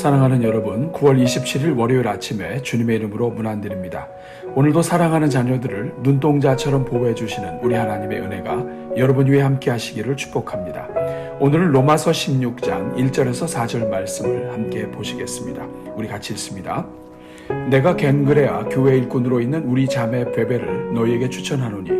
사랑하는 여러분, 9월 27일 월요일 아침에 주님의 이름으로 문안드립니다. 오늘도 사랑하는 자녀들을 눈동자처럼 보호해 주시는 우리 하나님의 은혜가 여러분 위에 함께 하시기를 축복합니다. 오늘은 로마서 16장 1절에서 4절 말씀을 함께 보시겠습니다. 우리 같이 읽습니다. 내가 갱그레아 교회 일꾼으로 있는 우리 자매 베베를 너희에게 추천하노니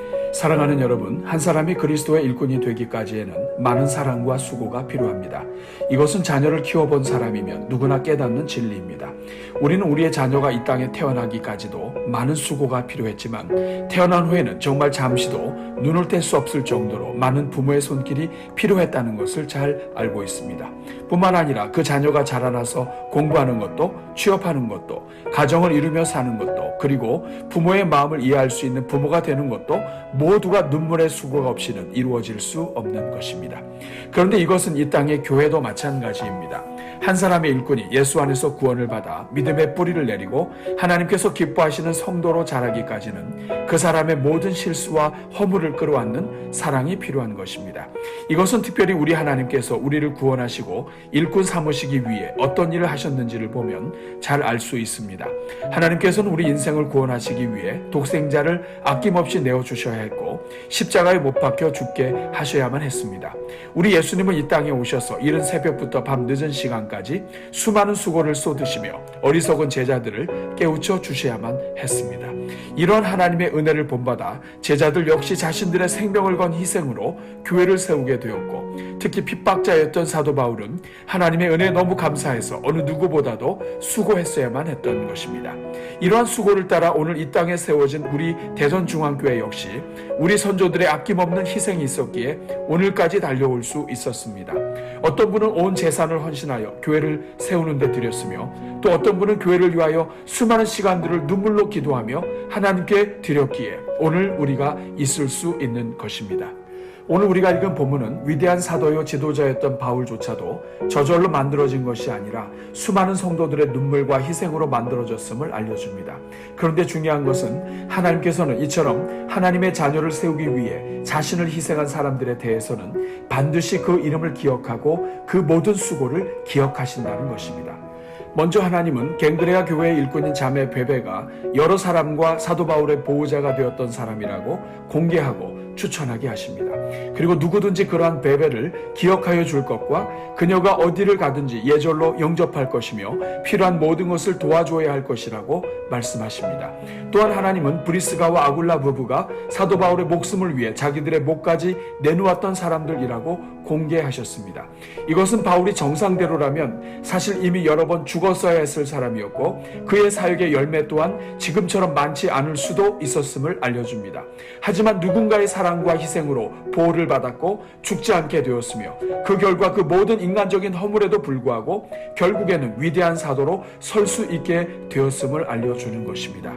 사랑하는 여러분, 한 사람이 그리스도의 일꾼이 되기까지에는 많은 사랑과 수고가 필요합니다. 이것은 자녀를 키워본 사람이면 누구나 깨닫는 진리입니다. 우리는 우리의 자녀가 이 땅에 태어나기까지도 많은 수고가 필요했지만 태어난 후에는 정말 잠시도 눈을 뗄 수 없을 정도로 많은 부모의 손길이 필요했다는 것을 잘 알고 있습니다. 뿐만 아니라 그 자녀가 자라나서 공부하는 것도 취업하는 것도 가정을 이루며 사는 것도 그리고 부모의 마음을 이해할 수 있는 부모가 되는 것도 모두가 눈물의 수고가 없이는 이루어질 수 없는 것입니다. 그런데 이것은 이 땅의 교회도 마찬가지입니다. 한 사람의 일꾼이 예수 안에서 구원을 받아 믿음의 뿌리를 내리고 하나님께서 기뻐하시는 성도로 자라기까지는 그 사람의 모든 실수와 허물을 끌어안는 사랑이 필요한 것입니다. 이것은 특별히 우리 하나님께서 우리를 구원하시고 일꾼 삼으시기 위해 어떤 일을 하셨는지를 보면 잘 알 수 있습니다. 하나님께서는 우리 인생을 구원하시기 위해 독생자를 아낌없이 내어 주셔야 했고 십자가에 못 박혀 죽게 하셔야만 했습니다. 우리 예수님은 이 땅에 오셔서 이른 새벽부터 밤 늦은 시간까지 수많은 수고를 쏟으시며 어리석은 제자들을 깨우쳐 주셔야만 했습니다. 이런 하나님의 은혜를 본받아 제자들 역시 자신들의 생명을 건 희생으로 교회를 세우게 되었고 특히 핍박자였던 사도 바울은 하나님의 은혜에 너무 감사해서 어느 누구보다도 수고했어야만 했던 것입니다. 이러한 수고를 따라 오늘 이 땅에 세워진 우리 대전중앙교회 역시 우리 선조들의 아낌없는 희생이 있었기에 오늘까지 달려올 수 있었습니다. 어떤 분은 온 재산을 헌신하여 교회를 세우는 데 드렸으며 또 어떤 분은 교회를 위하여 수많은 시간들을 눈물로 기도하며 하나님께 드렸기에 오늘 우리가 있을 수 있는 것입니다. 오늘 우리가 읽은 본문은 위대한 사도요 지도자였던 바울조차도 저절로 만들어진 것이 아니라 수많은 성도들의 눈물과 희생으로 만들어졌음을 알려줍니다. 그런데 중요한 것은 하나님께서는 이처럼 하나님의 자녀를 세우기 위해 자신을 희생한 사람들에 대해서는 반드시 그 이름을 기억하고 그 모든 수고를 기억하신다는 것입니다. 먼저 하나님은 갱그레아 교회의 일꾼인 자매 베베가 여러 사람과 사도 바울의 보호자가 되었던 사람이라고 공개하고 추천하게 하십니다. 그리고 누구든지 그러한 베베를 기억하여 줄 것과 그녀가 어디를 가든지 예절로 영접할 것이며 필요한 모든 것을 도와줘야 할 것이라고 말씀하십니다. 또한 하나님은 브리스가와 아굴라 부부가 사도 바울의 목숨을 위해 자기들의 목까지 내놓았던 사람들이라고 공개하셨습니다. 이것은 바울이 정상대로라면 사실 이미 여러 번 죽었어야 했을 사람이었고 그의 사역의 열매 또한 지금처럼 많지 않을 수도 있었음을 알려줍니다. 하지만 누군가의 사 랑과 희생으로 보호를 받았고 죽지 않게 되었으며 그 결과 그 모든 인간적인 허물에도 불구하고 결국에는 위대한 사도로 설 수 있게 되었음을 알려주는 것입니다.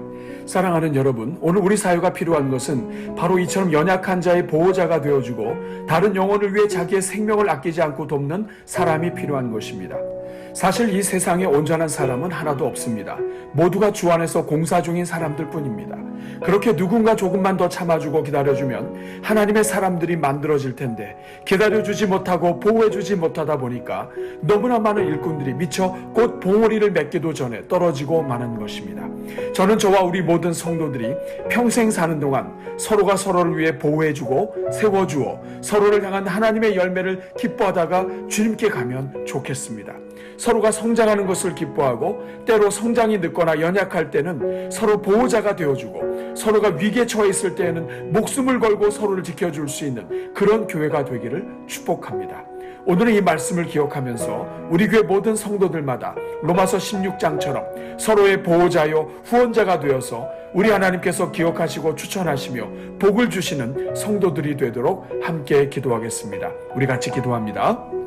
사랑하는 여러분, 오늘 우리 사회가 필요한 것은 바로 이처럼 연약한 자의 보호자가 되어주고 다른 영혼을 위해 자기의 생명을 아끼지 않고 돕는 사람이 필요한 것입니다. 사실 이 세상에 온전한 사람은 하나도 없습니다. 모두가 주 안에서 공사 중인 사람들 뿐입니다. 그렇게 누군가 조금만 더 참아주고 기다려주면 하나님의 사람들이 만들어질 텐데 기다려주지 못하고 보호해주지 못하다 보니까 너무나 많은 일꾼들이 미처 곧 봉오리를 맺기도 전에 떨어지고 마는 것입니다. 저는 저와 우리 모든 성도들이 평생 사는 동안 서로가 서로를 위해 보호해주고 세워주어 서로를 향한 하나님의 열매를 기뻐하다가 주님께 가면 좋겠습니다. 서로가 성장하는 것을 기뻐하고 때로 성장이 늦거나 연약할 때는 서로 보호자가 되어주고 서로가 위기에 처해 있을 때에는 목숨을 걸고 서로를 지켜줄 수 있는 그런 교회가 되기를 축복합니다. 오늘은 이 말씀을 기억하면서 우리 교회 모든 성도들마다 로마서 16장처럼 서로의 보호자요 후원자가 되어서 우리 하나님께서 기억하시고 추천하시며 복을 주시는 성도들이 되도록 함께 기도하겠습니다. 우리 같이 기도합니다.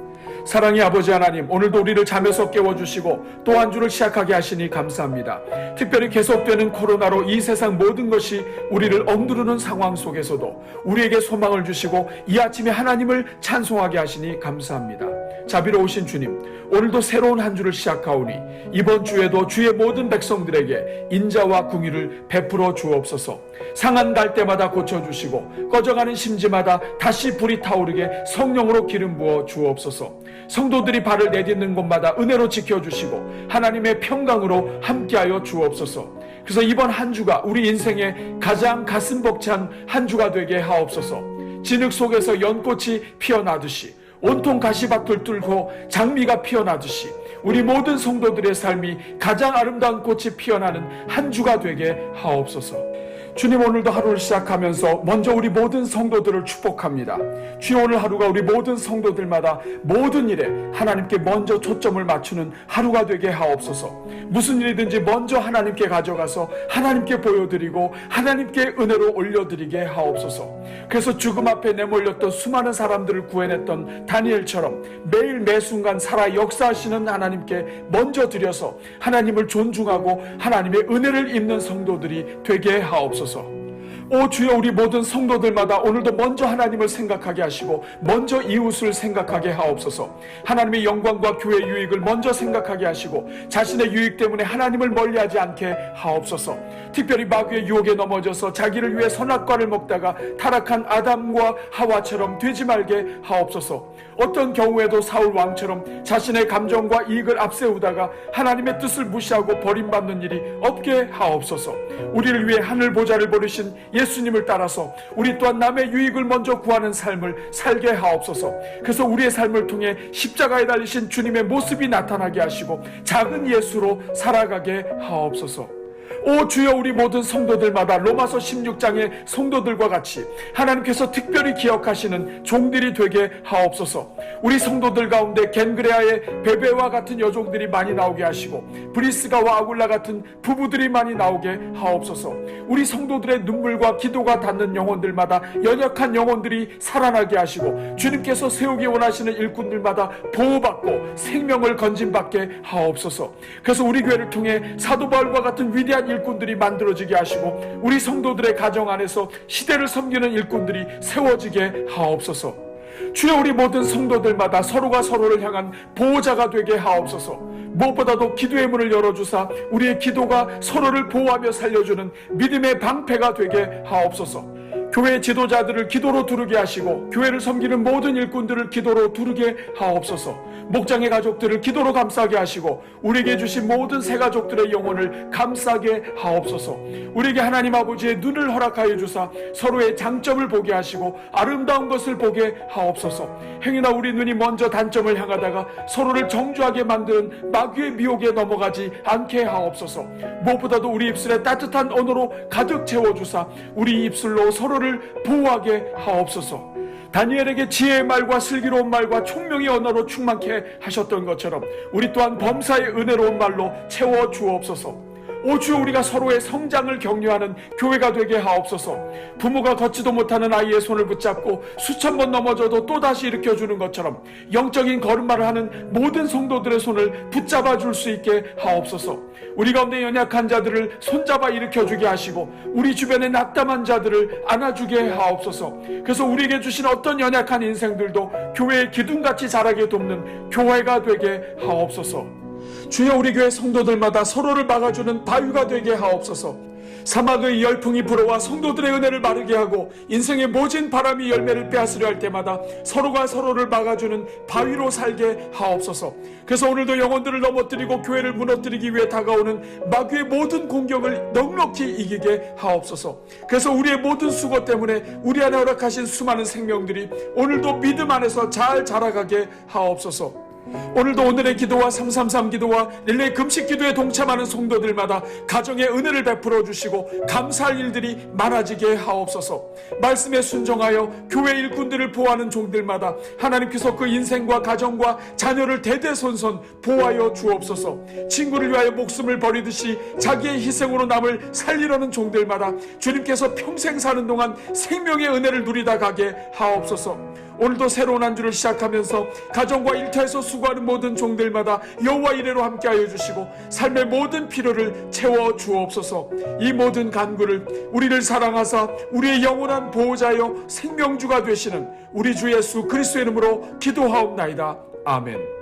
사랑의 아버지 하나님, 오늘도 우리를 잠에서 깨워주시고 또 한 주를 시작하게 하시니 감사합니다. 특별히 계속되는 코로나로 이 세상 모든 것이 우리를 억누르는 상황 속에서도 우리에게 소망을 주시고 이 아침에 하나님을 찬송하게 하시니 감사합니다. 자비로우신 주님, 오늘도 새로운 한 주를 시작하오니 이번 주에도 주의 모든 백성들에게 인자와 궁의를 베풀어 주옵소서. 상한 갈 때마다 고쳐 주시고 꺼져가는 심지마다 다시 불이 타오르게 성령으로 기름 부어 주옵소서. 성도들이 발을 내딛는 곳마다 은혜로 지켜 주시고 하나님의 평강으로 함께하여 주옵소서. 그래서 이번 한 주가 우리 인생의 가장 가슴 벅찬 한 주가 되게 하옵소서. 진흙 속에서 연꽃이 피어나듯이 온통 가시밭을 뚫고 장미가 피어나듯이 우리 모든 성도들의 삶이 가장 아름다운 꽃이 피어나는 한 주가 되게 하옵소서. 주님 오늘도 하루를 시작하면서 먼저 우리 모든 성도들을 축복합니다. 주여 오늘 하루가 우리 모든 성도들마다 모든 일에 하나님께 먼저 초점을 맞추는 하루가 되게 하옵소서. 무슨 일이든지 먼저 하나님께 가져가서 하나님께 보여드리고 하나님께 은혜로 올려드리게 하옵소서. 그래서 죽음 앞에 내몰렸던 수많은 사람들을 구해냈던 다니엘처럼 매일 매 순간 살아 역사하시는 하나님께 먼저 드려서 하나님을 존중하고 하나님의 은혜를 입는 성도들이 되게 하옵소서. só. 오 주여 우리 모든 성도들마다 오늘도 먼저 하나님을 생각하게 하시고 먼저 이웃을 생각하게 하옵소서. 하나님의 영광과 교회 유익을 먼저 생각하게 하시고 자신의 유익 때문에 하나님을 멀리하지 않게 하옵소서. 특별히 마귀의 유혹에 넘어져서 자기를 위해 선악과를 먹다가 타락한 아담과 하와처럼 되지 말게 하옵소서. 어떤 경우에도 사울 왕처럼 자신의 감정과 이익을 앞세우다가 하나님의 뜻을 무시하고 버림받는 일이 없게 하옵소서. 우리를 위해 하늘 보좌를 버리신 예수님을 따라서 우리 또한 남의 유익을 먼저 구하는 삶을 살게 하옵소서. 그래서 우리의 삶을 통해 십자가에 달리신 주님의 모습이 나타나게 하시고 작은 예수로 살아가게 하옵소서. 오 주여 우리 모든 성도들마다 로마서 16장의 성도들과 같이 하나님께서 특별히 기억하시는 종들이 되게 하옵소서. 우리 성도들 가운데 겐그레아의 베베와 같은 여종들이 많이 나오게 하시고 브리스가와 아굴라 같은 부부들이 많이 나오게 하옵소서. 우리 성도들의 눈물과 기도가 닿는 영혼들마다 연약한 영혼들이 살아나게 하시고 주님께서 세우기 원하시는 일꾼들마다 보호받고 생명을 건진받게 하옵소서. 그래서 우리 교회를 통해 사도 바울과 같은 위대한 일꾼들이 만들어지게 하시고 우리 성도들의 가정 안에서 시대를 섬기는 일꾼들이 세워지게 하옵소서. 주여 우리 모든 성도들마다 서로가 서로를 향한 보호자가 되게 하옵소서. 무엇보다도 기도의 문을 열어주사 우리의 기도가 서로를 보호하며 살려주는 믿음의 방패가 되게 하옵소서. 교회 지도자들을 기도로 두르게 하시고 교회를 섬기는 모든 일꾼들을 기도로 두르게 하옵소서. 목장의 가족들을 기도로 감싸게 하시고 우리에게 주신 모든 새 가족들의 영혼을 감싸게 하옵소서. 우리에게 하나님 아버지의 눈을 허락하여 주사 서로의 장점을 보게 하시고 아름다운 것을 보게 하옵소서. 행여나 우리 눈이 먼저 단점을 향하다가 서로를 정죄하게 만드는 마귀의 미혹에 넘어가지 않게 하옵소서. 무엇보다도 우리 입술에 따뜻한 언어로 가득 채워 주사 우리 입술로 서로를 보호하게 하옵소서. 다니엘에게 지혜의 말과 슬기로운 말과 총명의 언어로 충만케 하셨던 것처럼 우리 또한 범사의 은혜로운 말로 채워 주옵소서. 오 주여 우리가 서로의 성장을 격려하는 교회가 되게 하옵소서. 부모가 걷지도 못하는 아이의 손을 붙잡고 수천 번 넘어져도 또다시 일으켜 주는 것처럼 영적인 걸음마를 하는 모든 성도들의 손을 붙잡아 줄 수 있게 하옵소서. 우리 가운데 연약한 자들을 손잡아 일으켜 주게 하시고 우리 주변에 낙담한 자들을 안아 주게 하옵소서. 그래서 우리에게 주신 어떤 연약한 인생들도 교회의 기둥같이 자라게 돕는 교회가 되게 하옵소서. 주여 우리 교회 성도들마다 서로를 막아주는 바위가 되게 하옵소서. 사막의 열풍이 불어와 성도들의 은혜를 마르게 하고 인생의 모진 바람이 열매를 빼앗으려 할 때마다 서로가 서로를 막아주는 바위로 살게 하옵소서. 그래서 오늘도 영혼들을 넘어뜨리고 교회를 무너뜨리기 위해 다가오는 마귀의 모든 공격을 넉넉히 이기게 하옵소서. 그래서 우리의 모든 수고 때문에 우리 안에 허락하신 수많은 생명들이 오늘도 믿음 안에서 잘 자라가게 하옵소서. 오늘도 오늘의 기도와 333 기도와 릴레이 금식 기도에 동참하는 성도들마다 가정의 은혜를 베풀어 주시고 감사할 일들이 많아지게 하옵소서. 말씀에 순종하여 교회 일꾼들을 보호하는 종들마다 하나님께서 그 인생과 가정과 자녀를 대대손손 보호하여 주옵소서. 친구를 위하여 목숨을 버리듯이 자기의 희생으로 남을 살리려는 종들마다 주님께서 평생 사는 동안 생명의 은혜를 누리다 가게 하옵소서. 오늘도 새로운 한 주를 시작하면서 가정과 일터에서 수고하는 모든 종들마다 여호와 이래로 함께하여 주시고 삶의 모든 필요를 채워 주옵소서. 이 모든 간구를 우리를 사랑하사 우리의 영원한 보호자여 생명주가 되시는 우리 주 예수 그리스도의 이름으로 기도하옵나이다. 아멘.